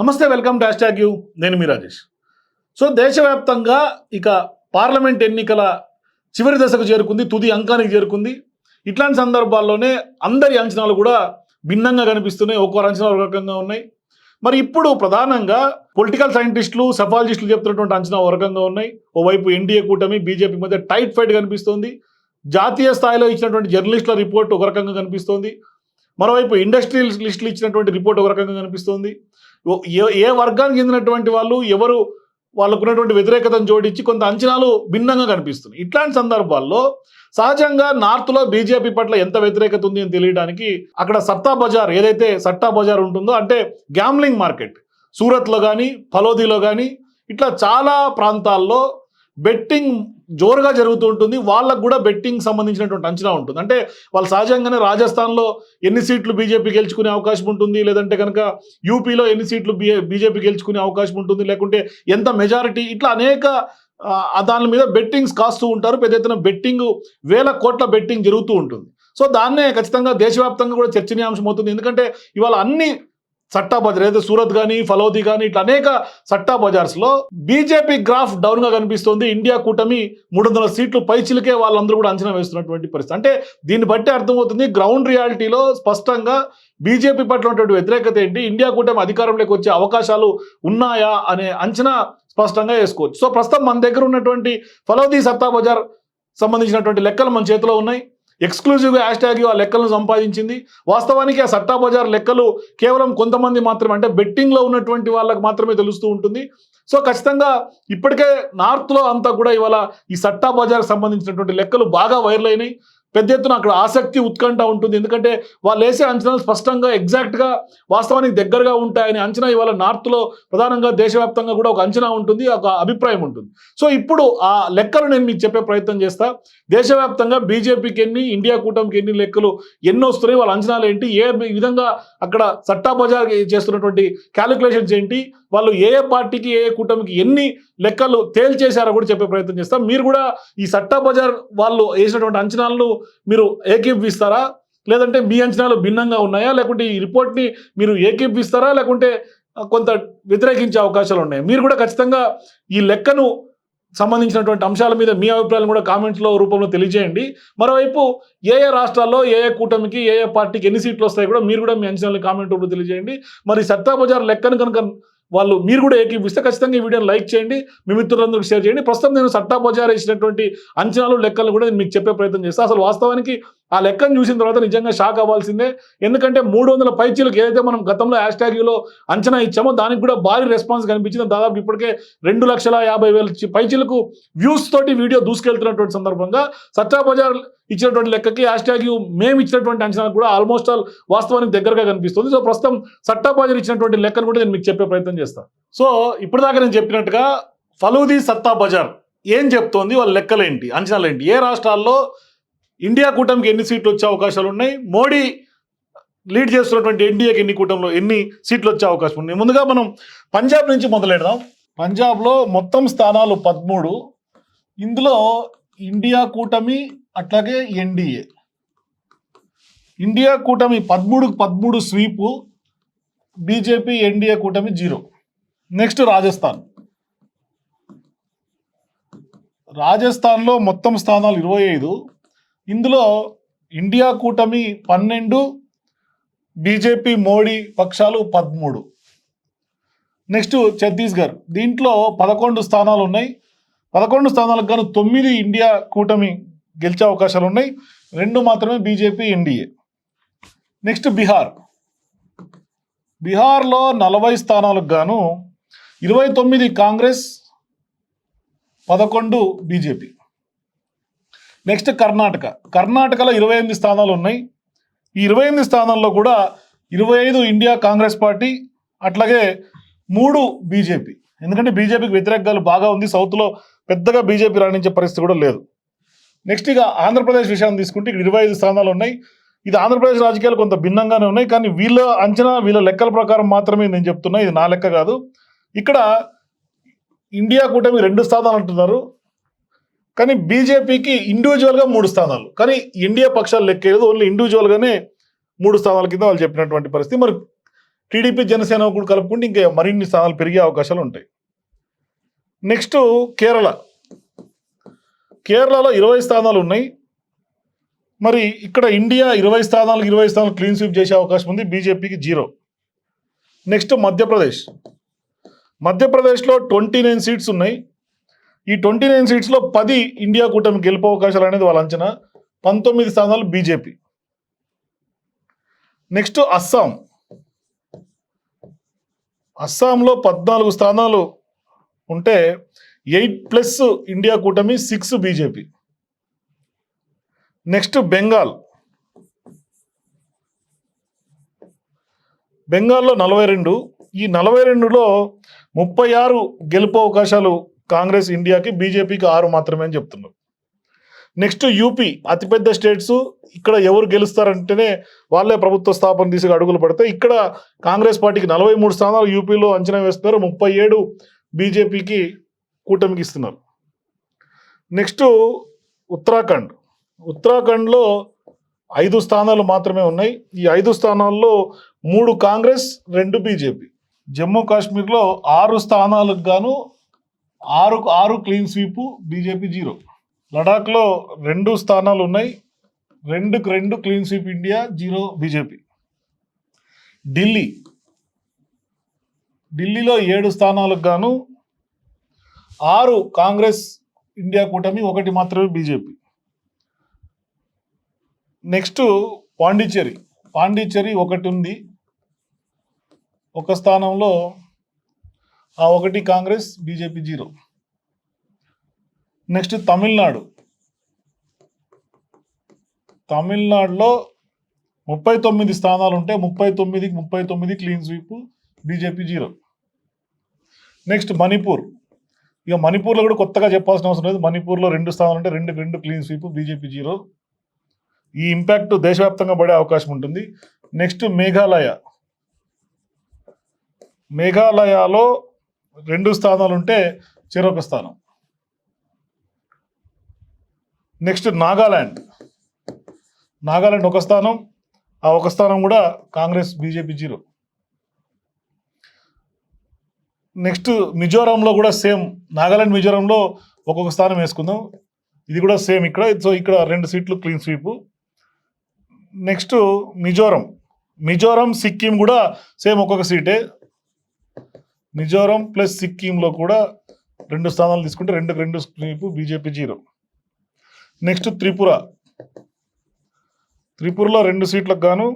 నమస్తే welcome to hash you. నేను మీ Rajesh. So దేశవ్యాప్తంగా ఇక పార్లమెంట్ ఎన్నికల చివరి దశకు చేరుకుంది తుది అంకానికి చేరుకుంది. ఇట్లాంటి సందర్భాల్లోనే అందరి అంచనాలు కూడా భిన్నంగా కనిపిస్తున్నాయి ఒక్కో అంచనాలు ఒక రకంగా ఉన్నాయి. మరి ఇప్పుడు ప్రధానంగా పొలిటికల్ సైంటిస్టులు సఫాలజిస్టులు చెప్తున్నటువంటి అంచనా ఒక రకంగా ఉన్నాయి. ఓవైపు ఎన్డీఏ కూటమి బీజేపీ మధ్య టైట్ ఫైట్ కనిపిస్తోంది. జాతీయ స్థాయిలో ఇచ్చినటువంటి జర్నలిస్టుల రిపోర్ట్ ఒక రకంగా కనిపిస్తోంది. మరోవైపు ఇండస్ట్రియలిస్టులు ఇచ్చినటువంటి రిపోర్ట్ ఒక రకంగా కనిపిస్తోంది. ఏ ఏ వర్గానికి చెందినటువంటి వాళ్ళు ఎవరు వాళ్ళకు ఉన్నటువంటి వ్యతిరేకతను జోడించి కొంత అంచనాలు భిన్నంగా కనిపిస్తున్నాయి. ఇట్లాంటి సందర్భాల్లో సహజంగా నార్త్లో బీజేపీ పట్ల ఎంత వ్యతిరేకత ఉంది అని తెలియడానికి అక్కడ సత్తా బజార్ ఏదైతే సట్టా బజార్ ఉంటుందో అంటే గ్యామ్లింగ్ మార్కెట్ సూరత్లో కానీ ఫలోదిలో కానీ ఇట్లా చాలా ప్రాంతాల్లో బెట్టింగ్ జోరుగా జరుగుతూ ఉంటుంది. వాళ్ళకు కూడా బెట్టింగ్ సంబంధించినటువంటి అంచనా ఉంటుంది. అంటే వాళ్ళు సహజంగానే రాజస్థాన్లో ఎన్ని సీట్లు బీజేపీ గెలుచుకునే అవకాశం ఉంటుంది? లేదంటే కనుక యూపీలో ఎన్ని సీట్లు బీజేపీ గెలుచుకునే అవకాశం ఉంటుంది? లేకుంటే ఎంత మెజారిటీ ఇట్లా అనేక దాని మీద బెట్టింగ్స్ కాస్తూ ఉంటారు. పెద్ద ఎత్తున బెట్టింగ్ వేల కోట్ల బెట్టింగ్ జరుగుతూ ఉంటుంది. సో దాన్నే ఖచ్చితంగా దేశవ్యాప్తంగా కూడా చర్చనీయాంశం అవుతుంది. ఎందుకంటే ఇవాళ అన్ని సట్టా బజార్ ఏదైతే సూరత్ కానీ ఫలోది కానీ ఇట్లా అనేక సట్టా బజార్స్లో బీజేపీ గ్రాఫ్ డౌన్గా కనిపిస్తుంది. ఇండియా కూటమి మూడు వందల సీట్లు పైచిలకే వాళ్ళందరూ కూడా అంచనా వేస్తున్నటువంటి పరిస్థితి. అంటే దీన్ని బట్టి అర్థమవుతుంది గ్రౌండ్ రియాలిటీలో స్పష్టంగా బీజేపీ పట్ల ఉన్నటువంటి వ్యతిరేకత ఏంటి? ఇండియా కూటమి అధికారంలోకి వచ్చే అవకాశాలు ఉన్నాయా అనే అంచనా స్పష్టంగా వేసుకోవచ్చు. సో ప్రస్తుతం మన దగ్గర ఉన్నటువంటి ఫలోది సత్తా బజార్ సంబంధించినటువంటి లెక్కలు మన చేతిలో ఉన్నాయి. ఎక్స్క్లూజివ్గా హ్యాష్ ట్యాగ్ ఆ లెక్కలను సంపాదించింది. వాస్తవానికి ఆ సట్టా బజార్ లెక్కలు కేవలం కొంతమంది మాత్రమే అంటే బెట్టింగ్లో ఉన్నటువంటి వాళ్ళకి మాత్రమే తెలుస్తూ ఉంటుంది. సో ఖచ్చితంగా ఇప్పటికే నార్త్లో అంతా కూడా ఇవాళ ఈ సట్టా బజార్కి సంబంధించినటువంటి లెక్కలు బాగా వైరల్ అయినాయి. పెద్ద ఎత్తున అక్కడ ఆసక్తి ఉత్కంఠ ఉంటుంది. ఎందుకంటే వాళ్ళు వేసే అంచనాలు స్పష్టంగా ఎగ్జాక్ట్గా వాస్తవానికి దగ్గరగా ఉంటాయని అంచనా ఇవాళ నార్త్లో ప్రధానంగా దేశవ్యాప్తంగా కూడా ఒక అంచనా ఉంటుంది ఒక అభిప్రాయం ఉంటుంది. సో ఇప్పుడు ఆ లెక్కలు నేను మీకు చెప్పే ప్రయత్నం చేస్తా. దేశవ్యాప్తంగా బీజేపీకి ఎన్ని ఇండియా కూటమికి ఎన్ని లెక్కలు ఎన్ని వస్తున్నాయి వాళ్ళ అంచనాలు ఏంటి ఏ విధంగా అక్కడ సట్టా బజార్ చేస్తున్నటువంటి క్యాలిక్యులేషన్స్ ఏంటి వాళ్ళు ఏ ఏ పార్టీకి ఏ ఏ కూటమికి ఎన్ని లెక్కలు తేల్చేశారో కూడా చెప్పే ప్రయత్నం చేస్తాం. మీరు కూడా ఈ సట్టా బజార్ వాళ్ళు వేసినటువంటి అంచనాలను మీరు ఏకీపిస్తారా లేదంటే మీ అంచనాలు భిన్నంగా ఉన్నాయా? లేకుంటే ఈ రిపోర్ట్ని మీరు ఏకీపిస్తారా లేకుంటే కొంత వ్యతిరేకించే అవకాశాలు ఉన్నాయి? మీరు కూడా ఖచ్చితంగా ఈ లెక్కను సంబంధించినటువంటి అంశాల మీద మీ అభిప్రాయాలు కూడా కామెంట్స్లో రూపంలో తెలియజేయండి. మరోవైపు ఏ ఏ రాష్ట్రాల్లో ఏ ఏ కూటమికి ఏ ఏ పార్టీకి ఎన్ని సీట్లు వస్తాయి కూడా మీరు కూడా మీ అంచనాలు కామెంట్ రూపంలో తెలియజేయండి. మరి సత్తా బజార్ లెక్కను కనుక వాళ్ళు మీరు కూడా ఏకీపిస్తే ఖచ్చితంగా ఈ వీడియోని లైక్ చేయండి మీ మిత్రులందరికీ షేర్ చేయండి. ప్రస్తుతం నేను సట్టా బజార్ వేసినటువంటి అంచనాలు లెక్కలు కూడా నేను మీకు చెప్పే ప్రయత్నం చేస్తాను అసలు వాస్తవానికి ఆ లెక్కను చూసిన తర్వాత నిజంగా షాక్ అవ్వాల్సిందే. ఎందుకంటే మూడు వందల పైచీలకు ఏదైతే మనం గతంలో హ్యాష్ ట్యాగ్లో అంచనా ఇచ్చామో దానికి కూడా భారీ రెస్పాన్స్ కనిపించింది. దాదాపు ఇప్పటికే రెండు లక్షల యాభై వేల పైచీలకు వ్యూస్ తోటి వీడియో దూసుకెళ్తున్నటువంటి సందర్భంగా సత్తా బజార్ ఇచ్చినటువంటి లెక్కకి హ్యాష్ ట్యాగ్ మేము ఇచ్చినటువంటి అంచనా కూడా ఆల్మోస్ట్ ఆల్ వాస్తవానికి దగ్గరగా కనిపిస్తుంది. సో ప్రస్తుతం సట్టా బజార్ ఇచ్చినటువంటి లెక్కను కూడా నేను మీకు చెప్పే ప్రయత్నం చేస్తాను సో ఇప్పటిదాకా నేను చెప్పినట్టుగా ఫలూదీ సత్తా బజార్ ఏం చెప్తోంది? వాళ్ళ లెక్కలేంటి? అంచనాలు ఏంటి ఏ రాష్ట్రాల్లో ఇండియా కూటమికి ఎన్ని సీట్లు వచ్చే అవకాశాలు ఉన్నాయి? మోడీ లీడ్ చేస్తున్నటువంటి ఎన్డీఏకి ఎన్ని కూటమిలో ఎన్ని సీట్లు వచ్చే అవకాశం ఉన్నాయి? ముందుగా మనం పంజాబ్ నుంచి మొదలెడదాం. పంజాబ్లో మొత్తం స్థానాలు పదమూడు. ఇందులో ఇండియా కూటమి అట్లాగే ఎన్డీఏ. ఇండియా కూటమి పదమూడు పదమూడు స్వీపు బీజేపీ ఎన్డీఏ కూటమి జీరో. నెక్స్ట్ రాజస్థాన్. రాజస్థాన్లో మొత్తం స్థానాలు ఇరవై ఐదు. ఇందులో ఇండియా కూటమి పన్నెండు బీజేపీ మోడీ పక్షాలు పదమూడు. నెక్స్ట్ ఛత్తీస్గఢ్. దీంట్లో పదకొండు స్థానాలు ఉన్నాయి. పదకొండు స్థానాలకు గాను తొమ్మిది ఇండియా కూటమి గెలిచే అవకాశాలు ఉన్నాయి. రెండు మాత్రమే బీజేపీ ఎన్డీఏ. నెక్స్ట్ బీహార్. బీహార్లో నలభై స్థానాలకు గాను ఇరవై తొమ్మిది కాంగ్రెస్ పదకొండు బీజేపీ. నెక్స్ట్ కర్ణాటక. కర్ణాటకలో ఇరవై ఎనిమిది స్థానాలు ఉన్నాయి. ఈ ఇరవై ఎనిమిది స్థానాల్లో కూడా ఇరవై ఐదు ఇండియా కాంగ్రెస్ పార్టీ అట్లాగే మూడు బీజేపీ. ఎందుకంటే బీజేపీకి వ్యతిరేకాలు బాగా ఉంది. సౌత్లో పెద్దగా బీజేపీ రాణించే పరిస్థితి కూడా లేదు. నెక్స్ట్ ఇక ఆంధ్రప్రదేశ్ విషయాన్ని తీసుకుంటే ఇక్కడ ఇరవై ఐదు స్థానాలు ఉన్నాయి. ఇది ఆంధ్రప్రదేశ్ రాజకీయాలు కొంత భిన్నంగానే ఉన్నాయి. కానీ వీళ్ళ అంచనా వీళ్ళ లెక్కల ప్రకారం మాత్రమే నేను చెప్తున్నా. ఇది నా లెక్క కాదు. ఇక్కడ ఇండియా కూటమి రెండు స్థానాలు అంటున్నారు. కానీ బీజేపీకి ఇండివిజువల్గా మూడు స్థానాలు. కానీ ఇండియా పక్షాలు లెక్కేది ఓన్లీ ఇండివిజువల్గానే మూడు స్థానాల కింద వాళ్ళు చెప్పినటువంటి పరిస్థితి. మరి టీడీపీ జనసేన కూడా కలుపుకుంటే ఇంకా మరిన్ని స్థానాలు పెరిగే అవకాశాలు ఉంటాయి. నెక్స్ట్ కేరళ. కేరళలో ఇరవై స్థానాలు ఉన్నాయి. మరి ఇక్కడ ఇండియా ఇరవై స్థానాలకు ఇరవై స్థానాలు క్లీన్ స్వీప్ చేసే అవకాశం ఉంది. బీజేపీకి జీరో. నెక్స్ట్ మధ్యప్రదేశ్. మధ్యప్రదేశ్లో ట్వంటీ నైన్ సీట్స్ ఉన్నాయి. ఈ ట్వంటీ నైన్ సీట్స్లో పది ఇండియా కూటమి గెలుపు అవకాశాలు అనేది వాళ్ళ అంచనా. పంతొమ్మిది స్థానాలు బీజేపీ. నెక్స్ట్ అస్సాం. అస్సాంలో పద్నాలుగు స్థానాలు ఉంటే ఎయిట్ ప్లస్ ఇండియా కూటమి సిక్స్ బీజేపీ. నెక్స్ట్ బెంగాల్. బెంగాల్లో నలభై రెండు. ఈ నలభై రెండులో ముప్పై ఆరు గెలుపు అవకాశాలు కాంగ్రెస్ ఇండియాకి బీజేపీకి ఆరు మాత్రమే అని చెప్తున్నారు. నెక్స్ట్ యూపీ అతిపెద్ద స్టేట్స్ ఇక్కడ ఎవరు గెలుస్తారంటేనే వాళ్ళే ప్రభుత్వ స్థాపన తీసి అడుగులు పడితే ఇక్కడ కాంగ్రెస్ పార్టీకి నలభై మూడు స్థానాలు యూపీలో అంచనా వేస్తున్నారు. ముప్పై ఏడు బీజేపీకి కూటమికి ఇస్తున్నారు. నెక్స్ట్ ఉత్తరాఖండ్. ఉత్తరాఖండ్లో ఐదు స్థానాలు మాత్రమే ఉన్నాయి. ఈ ఐదు స్థానాల్లో మూడు కాంగ్రెస్ రెండు బీజేపీ. జమ్మూ కాశ్మీర్లో ఆరు స్థానాలకు గాను ఆరు ఆరు క్లీన్ స్వీప్ బీజేపీ జీరో లడాఖ్లో రెండు స్థానాలు ఉన్నాయి. రెండుకు రెండు clean sweep India zero BJP Delhi. ఢిల్లీలో ఏడు స్థానాలకు గాను ఆరు కాంగ్రెస్ ఇండియా కూటమి ఒకటి మాత్రమే బీజేపీ నెక్స్ట్ పాండిచ్చేరి. పాండిచ్చేరి ఒకటి ఉంది. ఒక స్థానంలో ఒకటి Congress BJP zero. Next Tamil Nadu. తమిళనాడులో ముప్పై తొమ్మిది స్థానాలు ఉంటే ముప్పై తొమ్మిదికి ముప్పై తొమ్మిది clean sweep BJP zero. Next Manipur. ఇక మణిపూర్లో కూడా కొత్తగా చెప్పాల్సిన అవసరం లేదు. మణిపూర్లో రెండు స్థానాలు ఉంటే రెండు రెండు క్లీన్ స్వీప్ బీజేపీ జీరో. ఈ ఇంపాక్ట్ దేశవ్యాప్తంగా పడే అవకాశం ఉంటుంది. నెక్స్ట్ మేఘాలయ. మేఘాలయలో రెండు స్థానాలు ఉంటే చెరొక స్థానం. నెక్స్ట్ నాగాల్యాండ్ నాగాల్యాండ్ ఒక స్థానం ఆ ఒక స్థానం కూడా కాంగ్రెస్ బీజేపీ జీరో. నెక్స్ట్ మిజోరాంలో కూడా సేమ్ నాగాల్యాండ్ మిజోరాంలో ఒక్కొక్క స్థానం వేసుకుందాం. ఇది కూడా సేమ్ ఇక్కడ సో ఇక్కడ రెండు సీట్లు clean sweep. Next Mizoram. Mizoram Sikkim కూడా సేమ్ ఒక్కొక్క సీటే. మిజోరం ప్లస్ సిక్కింలో కూడా రెండు స్థానాలు తీసుకుంటే రెండు రెండు sweep BJP zero. Next Tripura. త్రిపురలో రెండు సీట్లకు గాను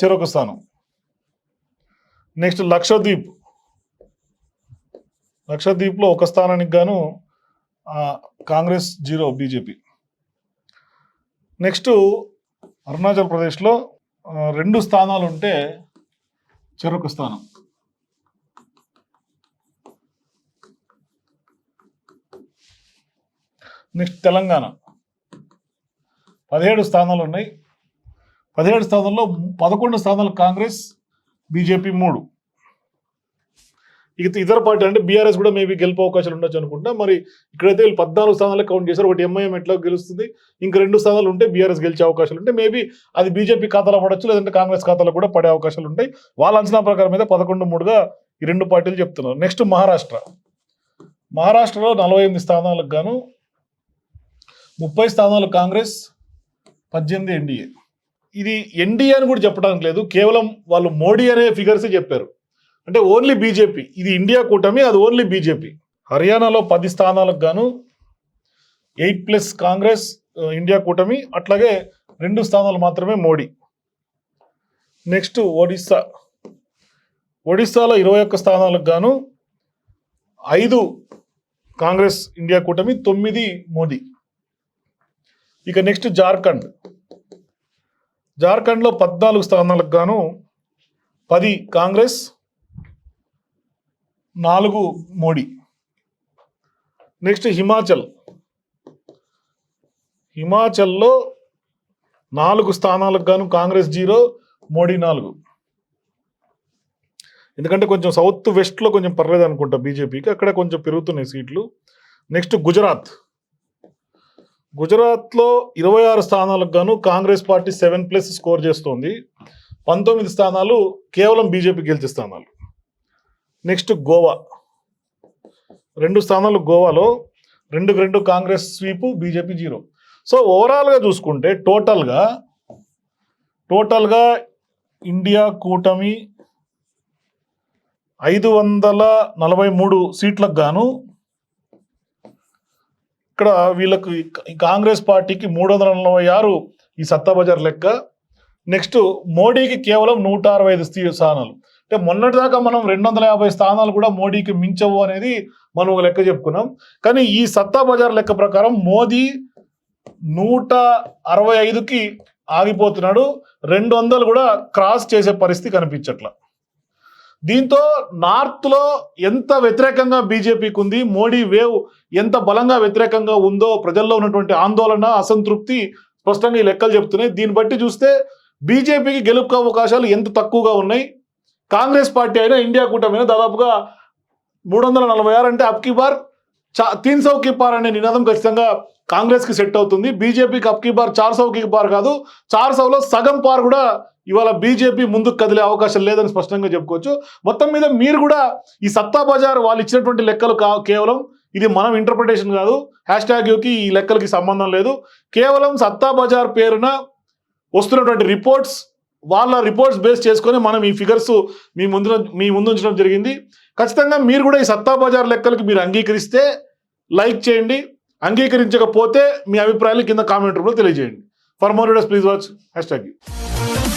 చెరొక స్థానం. నెక్స్ట్ లక్షద్వీప్. లక్షద్వీప్లో ఒక స్థానానికి గాను Congress zero BJP. Next Arunachal ప్రదేశ్లో రెండు స్థానాలు ఉంటే చెరొక స్థానం. నెక్స్ట్ తెలంగాణ. పదిహేడు స్థానాలు ఉన్నాయి. పదిహేడు స్థానాల్లో పదకొండు స్థానాలు కాంగ్రెస్ బీజేపీ మూడు. ఇక ఇతర పార్టీ అంటే బీఆర్ఎస్ కూడా మేబీ గెలిపే అవకాశాలు ఉండొచ్చు అనుకుంటా మరి ఇక్కడైతే వీళ్ళు పద్నాలుగు స్థానాలు కౌంట్ చేశారు. ఒకటి ఎంఐఎం ఎట్లా గెలుస్తుంది? ఇంక రెండు స్థానాలు ఉంటే బీఆర్ఎస్ గెలిచే అవకాశాలు ఉంటాయి మేబీ అది బీజేపీ ఖాతాలో పడవచ్చు లేదంటే కాంగ్రెస్ ఖాతాలో కూడా పడే అవకాశాలు ఉంటాయి. వాళ్ళ అంచనా ప్రకారం అయితే పదకొండు మూడుగా ఈ రెండు పార్టీలు చెప్తున్నారు. నెక్స్ట్ మహారాష్ట్ర. మహారాష్ట్రలో నలభై ఎనిమిది స్థానాలకు గాను ముప్పై స్థానాలు కాంగ్రెస్ పద్దెనిమిది ఎన్డీఏ. ఇది ఎన్డీఏ అని కూడా చెప్పడానికి లేదు కేవలం వాళ్ళు మోడీ అనే ఫిగర్సే చెప్పారు. అంటే ఓన్లీ బీజేపీ. ఇది ఇండియా కూటమి అది ఓన్లీ బీజేపీ. హర్యానాలో పది స్థానాలకు గాను ఎయిట్ ప్లస్ కాంగ్రెస్ ఇండియా కూటమి అట్లాగే రెండు స్థానాలు మాత్రమే మోడీ. నెక్స్ట్ ఒడిస్సా. ఒడిస్సాలో ఇరవై ఒక్క స్థానాలకు గాను ఐదు కాంగ్రెస్ ఇండియా కూటమి తొమ్మిది మోదీ ఇక నెక్స్ట్ జార్ఖండ్. జార్ఖండ్లో పద్నాలుగు స్థానాలకు గాను పది కాంగ్రెస్ నాలుగు మోడీ. నెక్స్ట్ హిమాచల్. హిమాచల్లో నాలుగు స్థానాలకు గాను కాంగ్రెస్ జీరో మోడీ నాలుగు. ఎందుకంటే కొంచెం సౌత్ వెస్ట్లో కొంచెం పర్లేదు అనుకుంటా బీజేపీకి అక్కడ కొంచెం పెరుగుతున్నాయి సీట్లు. నెక్స్ట్ గుజరాత్. గుజరాత్లో ఇరవై ఆరు స్థానాలకు గాను Congress party seven plus score చేస్తోంది. పంతొమ్మిది స్థానాలు కేవలం బీజేపీ గెలిచే స్థానాలు. నెక్స్ట్ గోవా. రెండు స్థానాలు గోవాలో రెండుకు రెండు Congress sweep BJP zero. So ఓవరాల్గా చూసుకుంటే టోటల్గా టోటల్గా ఇండియా కూటమి ఐదు వందల నలభై మూడు సీట్లకు గాను ఇక్కడ వీళ్ళకు కాంగ్రెస్ పార్టీకి మూడు వందల నలభై ఆరు ఈ సత్తా బజార్ లెక్క. నెక్స్ట్ మోడీకి కేవలం నూట అరవై ఐదు స్థితి స్థానాలు. అంటే మొన్నటిదాకా మనం రెండు వందల యాభై స్థానాలు కూడా మోడీకి మించవు అనేది మనం ఒక లెక్క చెప్పుకున్నాం. కానీ ఈ సత్తా బజార్ లెక్క ప్రకారం మోదీ నూట అరవై ఐదుకి ఆగిపోతున్నాడు. రెండు వందలు కూడా క్రాస్ చేసే పరిస్థితి కనిపించట్ల. దీంతో నార్త్లో ఎంత వ్యతిరేకంగా బీజేపీకి ఉంది మోడీ వేవ్ ఎంత బలంగా వ్యతిరేకంగా ఉందో ప్రజల్లో ఉన్నటువంటి ఆందోళన అసంతృప్తి స్పష్టంగా ఈ లెక్కలు చెప్తున్నాయి. దీన్ని బట్టి చూస్తే బీజేపీకి గెలుపు అవకాశాలు ఎంత తక్కువగా ఉన్నాయి? కాంగ్రెస్ పార్టీ అయినా ఇండియా కూటమైనా దాదాపుగా మూడు వందల నలభై ఆరు అంటే అప్కి బార్ చా తీన్ సౌకి పార్ అనే నినాదం ఖచ్చితంగా కాంగ్రెస్కి సెట్ అవుతుంది. బీజేపీకి అప్కి బార్ చార్ సౌ కి పార్ కాదు చార్ సౌలో సగం పార్ కూడా ఇవాళ బీజేపీ ముందుకు కదిలే అవకాశం లేదని స్పష్టంగా చెప్పుకోవచ్చు. మొత్తం మీద మీరు కూడా ఈ సత్తా బజార్ వాళ్ళు ఇచ్చినటువంటి లెక్కలు కా కేవలం ఇది మనం ఇంటర్ప్రిటేషన్ కాదు. హ్యాష్ ట్యాగ్కి ఈ లెక్కలకి సంబంధం లేదు. కేవలం సత్తా బజార్ పేరున వస్తున్నటువంటి రిపోర్ట్స్ వాళ్ళ రిపోర్ట్స్ బేస్ చేసుకొని మనం ఈ ఫిగర్స్ మీ ముందు మీ ముందు ఉంచడం జరిగింది. ఖచ్చితంగా మీరు కూడా ఈ సత్తా బజార్ లెక్కలకి మీరు అంగీకరిస్తే లైక్ చేయండి. అంగీకరించకపోతే మీ అభిప్రాయాలు కింద కామెంట్ రూపంలో తెలియజేయండి. For more videos please watch hashtag